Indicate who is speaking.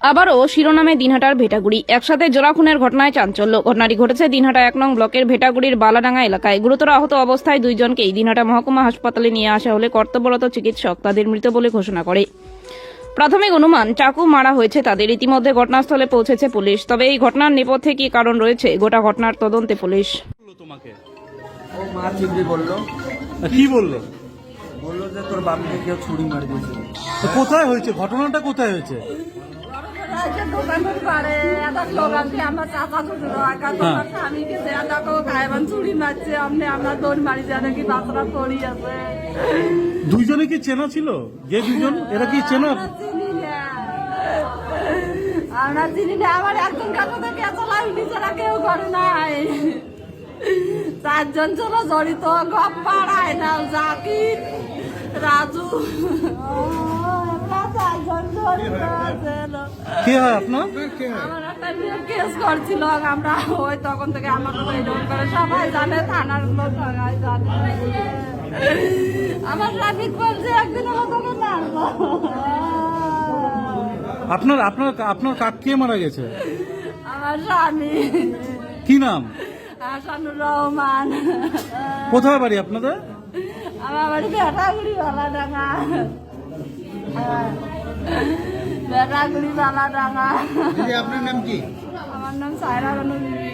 Speaker 1: আবারও শিরোনামে দিনহাটার ভেটাগুড়ি। একসাথে জোড়া খুনের ঘটনায় চাঞ্চল্য। ঘটনাটি ঘটেছে দিনহাটা এক নং ব্লকের ভেটাগুড়ির বালাডাঙ্গা এলাকায়। গুরুতর আহত অবস্থায় দুইজনকেই দিনহাটা মহকুমা হাসপাতালে নিয়ে আসা হলে কর্তব্যরত চিকিৎসক তাদের মৃত বলে ঘোষণা করে। প্রাথমিক অনুমান চাকু মারা হয়েছে তাদের। ইতিমধ্যে ঘটনাস্থলে পৌঁছেছে পুলিশ। তবে এই ঘটনার নেপথ্যে কি কারণ রয়েছে গোটা ঘটনার তদন্তে পুলিশ।
Speaker 2: তোমাকে?
Speaker 3: ও মা চিবড়ি বলল।
Speaker 2: কি বলল?
Speaker 3: বলল যে তোর বাপকে কেউ ছুরি মারি দিয়েছে।
Speaker 2: কোথায় হয়েছে? ঘটনাটা কোথায় হয়েছে?
Speaker 4: আমার চাচা তোমার স্বামীকে দেয়া দেখো গায়েবান চুরি মারছে আপনি আমরা দৌড় মারি যা দেখি বাচ্চারা পড়ি আছে।
Speaker 2: দুইজনে কি চেনা ছিল? যে দুজন এরা কি চেনা?
Speaker 4: আমরা চিনি না। আমরা একজন থেকে চলাই নিজেরা কেউ করে নাই। চারজন ছিল জড়িত গপ পাড়ায় না জাকির রাজু আমরা চারজন জড়িত ছিল
Speaker 2: কে হয় আপনার?
Speaker 4: আমার একটা কেস করছিল আমরা ওই তখন থেকে আমাকে করে সবাই জানে থানার লোক সবাই জানে। আমার ট্রাফিক বলছে একদিন আমার তোকে মারবো।
Speaker 2: আপনার আপনার আপনার কাক কে মারা গেছে?
Speaker 4: আমার স্বামী।
Speaker 2: কি নাম?
Speaker 4: রহমান।
Speaker 2: কোথায় বাড়ি আপনাদের?
Speaker 4: আমার বাড়ি বেটাগুড়ি ভালা ডাঙা বেটাগুড়ি ভালা ডাঙা।
Speaker 5: আপনার নাম কি?
Speaker 4: আমার নাম সায়রা রানু বিবি